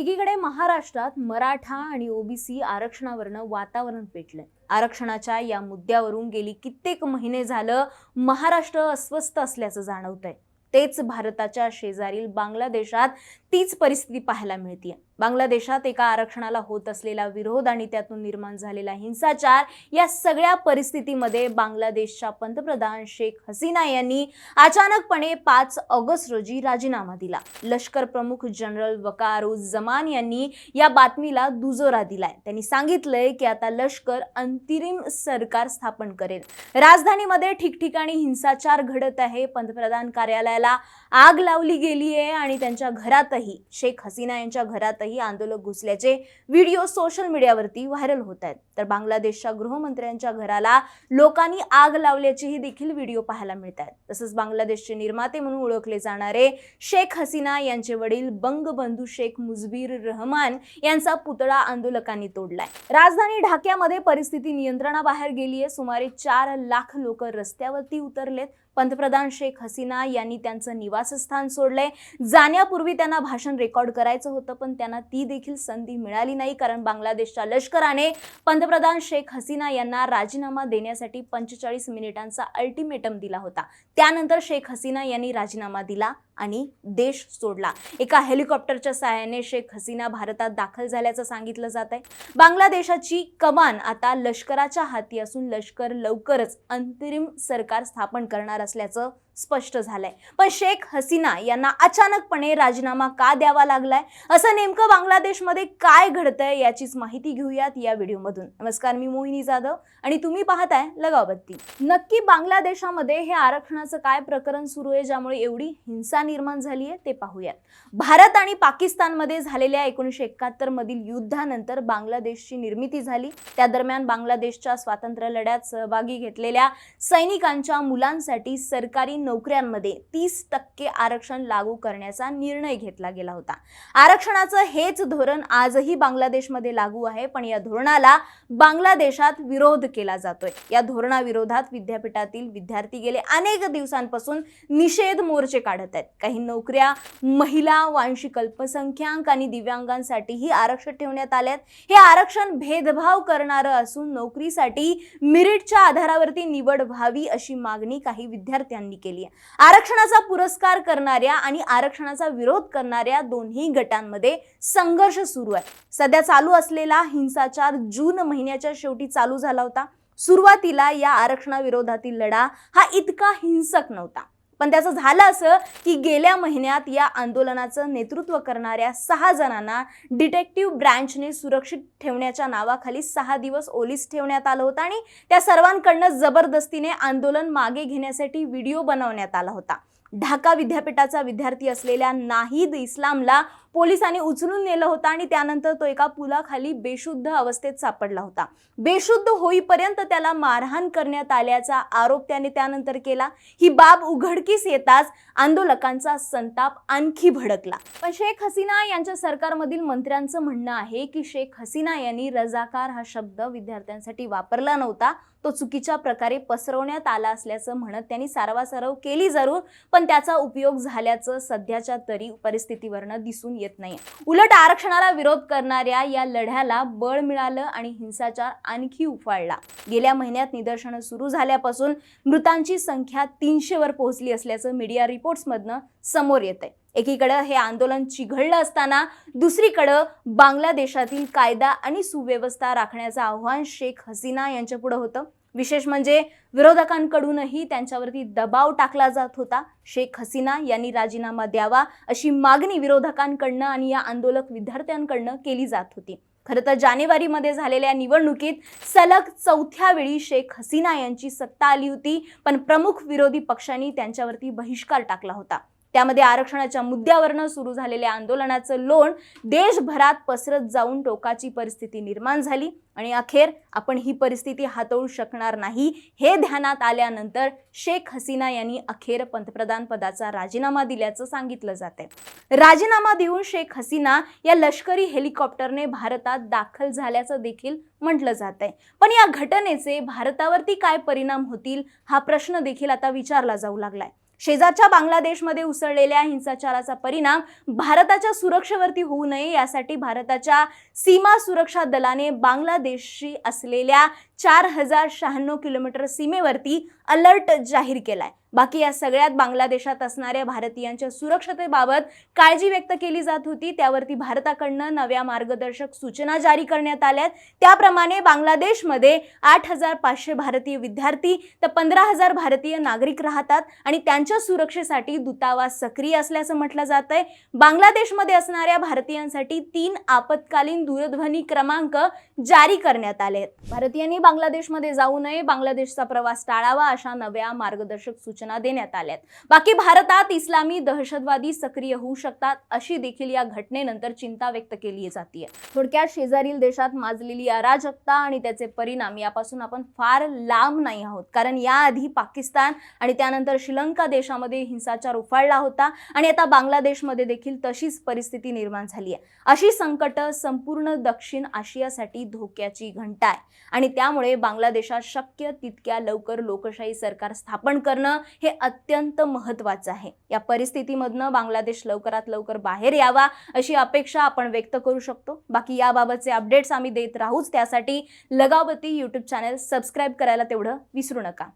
एकीकडे महाराष्ट्रात मराठा आणि ओबीसी आरक्षणावरनं वातावरण पेटलंय. आरक्षणाच्या या मुद्द्यावरून गेली कित्येक महिने झालं महाराष्ट्र अस्वस्थ असल्याचं जाणवतंय. तेच भारताच्या शेजारील बांगलादेशात तीच परिस्थिती पाहायला मिळते बांगलादेशात एका आरक्षणाला होत असलेला विरोध आणि त्यातून निर्माण झालेला हिंसाचार या सगळ्या परिस्थितीमध्ये बांगलादेशच्या पंतप्रधान शेख हसीना यांनी अचानकपणे पाच ऑगस्ट रोजी राजीनामा दिला. लष्कर प्रमुख जनरल वकारुज्जमान यांनी या बातमीला दुजोरा दिलाय. त्यांनी सांगितलंय की आता लष्कर अंतरिम सरकार स्थापन करेल. राजधानीमध्ये ठिकठिकाणी हिंसाचार घडत आहे. पंतप्रधान कार्यालयाला आग लावली गेली आहे आणि त्यांच्या घरातही शेख हसीना यांच्या घरातही आंदोलक घुसल्याचे व्हिडिओ सोशल मीडियावरती व्हायरल होत आहेत. तर बांगलादेशच्या गृहमंत्र्यांच्या घराला लोकांनी आग लावल्याचेही देखील व्हिडिओ पाहायला मिळत आहेत. तसंच बांगलादेशचे निर्माते म्हणून ओळखले जाणारे शेख हसीना यांचे वडील बंगबंधू शेख मुजबीर रहमान यांचा पुतळा आंदोलकांनी तोडलाय. राजधानी ढाक्यामध्ये परिस्थिती नियंत्रणाबाहेर गेली आहे सुमारे चार लाख लोक रस्त्यावरती उतरलेत. पंतप्रधान शेख हसीना यांनी त्यांचं निवासस्थान सोडलंय. जाण्यापूर्वी त्यांना भाषण रेकॉर्ड करायचं होतं पण त्यांना ती देखील संधी मिळाली नाही कारण बांगलादेशच्या लष्कराने पंतप्रधान शेख हसीना यांना राजीनामा देण्यासाठी पंचेचाळीस मिनिटांचा अल्टिमेटम दिला होता. त्यानंतर शेख हसीना यांनी राजीनामा दिला. आणि देश सोडला. एका हेलिकॉप्टरच्या सहाय्याने शेख हसीना भारतात दाखल झाल्याचं सांगितलं जात आहे बांगलादेशाची कमान आता लष्कराच्या हाती असून लष्कर लवकरच अंतरिम सरकार स्थापन करणार असल्याचं स्पष्ट झालंय. पण शेख हसीना यांना अचानकपणे राजीनामा का द्यावा लागलाय? असं नेमकं बांगलादेशमध्ये काय घडतंय याचीच माहिती घेऊयात या व्हिडिओमधून. नमस्कार मी मोहिनी जाधव आणि तुम्ही पाहताय लगावबत्ती नक्की बांगलादेशामध्ये हे आरक्षणाचं काय प्रकरण सुरू आहे ज्यामुळे एवढी हिंसा निर्माण झाली आहे ते पाहूयात. भारत आणि पाकिस्तानमध्ये झालेल्या एकोणीसशे एकाहत्तर मधील युद्धानंतर बांगलादेशची निर्मिती झाली. त्या दरम्यान बांगलादेशच्या स्वातंत्र्य लढ्यात सहभागी घेतलेल्या सैनिकांच्या मुलांसाठी सरकारी नोकऱ्यांमध्ये तीस टक्के आरक्षण लागू करण्याचा निर्णय घेतला गेला होता. आरक्षणाचं हेच धोरण आजही बांगलादेशमध्ये लागू आहे पण या धोरणाला बांगलादेशात विरोध केला जातोय. या धोरणाविरोधात विद्यापीठातील विद्यार्थी गेले अनेक दिवसांपासून निषेध मोर्चे काढत आहेत. काही नोकऱ्या महिला वांशिक अल्पसंख्याक आणि दिव्यांगांसाठीही आरक्षण ठेवण्यात आल्यात हे आरक्षण भेदभाव करणारं असून नोकरीसाठी मिरिटच्या आधारावरती निवड व्हावी अशी मागणी काही विद्यार्थ्यांनी केली. आहे. आरक्षणाचा पुरस्कार करणाऱ्या आणि आरक्षणाचा विरोध करणाऱ्या दोन्ही गटांमध्ये संघर्ष सुरू आहे. सध्या चालू असलेला हिंसाचार जून महिन्याच्या शेवटी चालू झाला होता. सुरुवातीला या आरक्षणाविरोधातील लढा हा इतका हिंसक नव्हता. पण त्याचं झालं असं की गेल्या महिन्यात या आंदोलनाचं नेतृत्व करणाऱ्या सहा जणांना डिटेक्टिव्ह ब्रँचने सुरक्षित ठेवण्याच्या नावाखाली सहा दिवस ओलीस ठेवण्यात आलं होतं आणि त्या सर्वांकडनं जबरदस्तीने आंदोलन मागे घेण्यासाठी व्हिडिओ बनवण्यात आला होता. ढाका विद्यापीठाचा विद्यार्थी असलेल्या नाहीद इस्लामला पोलिसांनी उचलून नेलं होतं आणि त्यानंतर तो एका पुलाखाली बेशुद्ध अवस्थेत सापडला होता. बेशुद्ध होईपर्यंत त्याला मारहाण करण्यात आल्याचा आरोप त्याने त्यानंतर केला. ही बाब उघडकीस येताच आंदोलकांचा संताप आणखी भडकला. पण शेख हसीना यांच्या सरकारमधील मंत्र्यांचं म्हणणं आहे की शेख हसीना यांनी रजाकार हा शब्द विद्यार्थ्यांसाठी वापरला नव्हता. तो चुकीच्या प्रकारे पसरवण्यात आला असल्याचं म्हणत त्यांनी सारवासारव केली जरूर पण त्याचा उपयोग झाल्याचं सध्याच्या तरी परिस्थितीवरनं दिसून येत नाही उलट आरक्षणाला विरोध करणाऱ्या या लढ्याला बळ मिळालं आणि हिंसाचार आणखी उफाळला. गेल्या महिन्यात निदर्शनं सुरू झाल्यापासून मृतांची संख्या तीनशेवर पोहोचली असल्याचं मीडिया रिपोर्ट्समधनं समोर येत आहे एकीकडं हे आंदोलन चिघळलं असताना दुसरीकडं बांगलादेशातील कायदा आणि सुव्यवस्था राखण्याचं आव्हान शेख हसीना यांच्यापुढे होतं. विशेष म्हणजे विरोधकांकडूनही त्यांच्यावरती दबाव टाकला जात होता. शेख हसीना यांनी राजीनामा द्यावा अशी मागणी विरोधकांकडनं आणि या आंदोलक विद्यार्थ्यांकडनं केली जात होती. खरं तर जानेवारीमध्ये झालेल्या निवडणुकीत सलग चौथ्या वेळी शेख हसीना यांची सत्ता आली होती पण प्रमुख विरोधी पक्षांनी त्यांच्यावरती बहिष्कार टाकला होता. त्यामध्ये आरक्षणाच्या मुद्द्यावरनं सुरू झालेल्या आंदोलनाचं लोण देशभरात पसरत जाऊन टोकाची परिस्थिती निर्माण झाली. आणि अखेर आपण ही परिस्थिती हाताळू शकणार नाही हे ध्यानात आल्यानंतर शेख हसीना यांनी अखेर पंतप्रधान पदाचा राजीनामा दिल्याचं सांगितलं जाते राजीनामा देऊन शेख हसीना या लष्करी हेलिकॉप्टरने भारतात दाखल झाल्याचं देखील म्हटलं जात आहे पण या घटनेचे भारतावरती काय परिणाम होतील हा प्रश्न देखील आता विचारला जाऊ लागलाय. शेजारच्या बांगलादेशमध्ये उसळलेल्या हिंसाचाराचा परिणाम भारताच्या सुरक्षेवरती होऊ नये यासाठी भारताच्या सीमा सुरक्षा दलाने बांगलादेशशी असलेल्या चार हजार शहाण्णव किलोमीटर सीमेवरती अलर्ट जाहीर केलाय. बाकी या सगळ्यात बांगलादेशात असणाऱ्या भारतीयांच्या सुरक्षतेबाबत काळजी व्यक्त केली जात होती. त्यावरती भारताकडनं नव्या मार्गदर्शक सूचना जारी करण्यात आल्यात. त्याप्रमाणे बांगलादेशमध्ये आठ हजार पाचशे भारतीय विद्यार्थी तर पंधरा हजार भारतीय नागरिक राहतात आणि त्यांच्या सुरक्षेसाठी दूतावास सक्रिय असल्याचं म्हटलं जात आहे बांगलादेशमध्ये असणाऱ्या भारतीयांसाठी तीन आपत्कालीन दूरध्वनी क्रमांक जारी करण्यात आले आहेत भारतीयांनी बांगलादेशमध्ये जाऊ नये बांगलादेशचा प्रवास टाळावा अशा नव्या मार्गदर्शक सूचना देण्यात आल्यात. बाकी भारतात इस्लामी दहशतवादी सक्रिय होऊ शकतात अशी देखील या घटनेनंतर चिंता व्यक्त केली जाते थोडक्यात शेजारील देशात माजलेली अराजकता आणि त्याचे परिणाम यापासून आपण फार लांब नाही आहोत. कारण याआधी पाकिस्तान आणि त्यानंतर श्रीलंका देशामध्ये हिंसाचार उफाळला होता आणि आता बांगलादेशमध्ये देखील तशीच परिस्थिती निर्माण झाली आहे अशी संकट संपूर्ण दक्षिण आशियासाठी धोक्याची घंटा आहे आणि त्यामुळे त्यामुळे बांगलादेशात शक्य तितक्या लवकर लोकशाही सरकार स्थापन करणं हे अत्यंत महत्त्वाचं आहे. या परिस्थितीमधनं बांगलादेश लवकरात लवकर बाहेर यावा अशी अपेक्षा आपण व्यक्त करू शकतो. बाकी याबाबतचे अपडेट्स आम्ही देत राहूच. त्यासाठी लगावती यूट्यूब चॅनल सबस्क्राईब करायला तेवढं विसरू नका.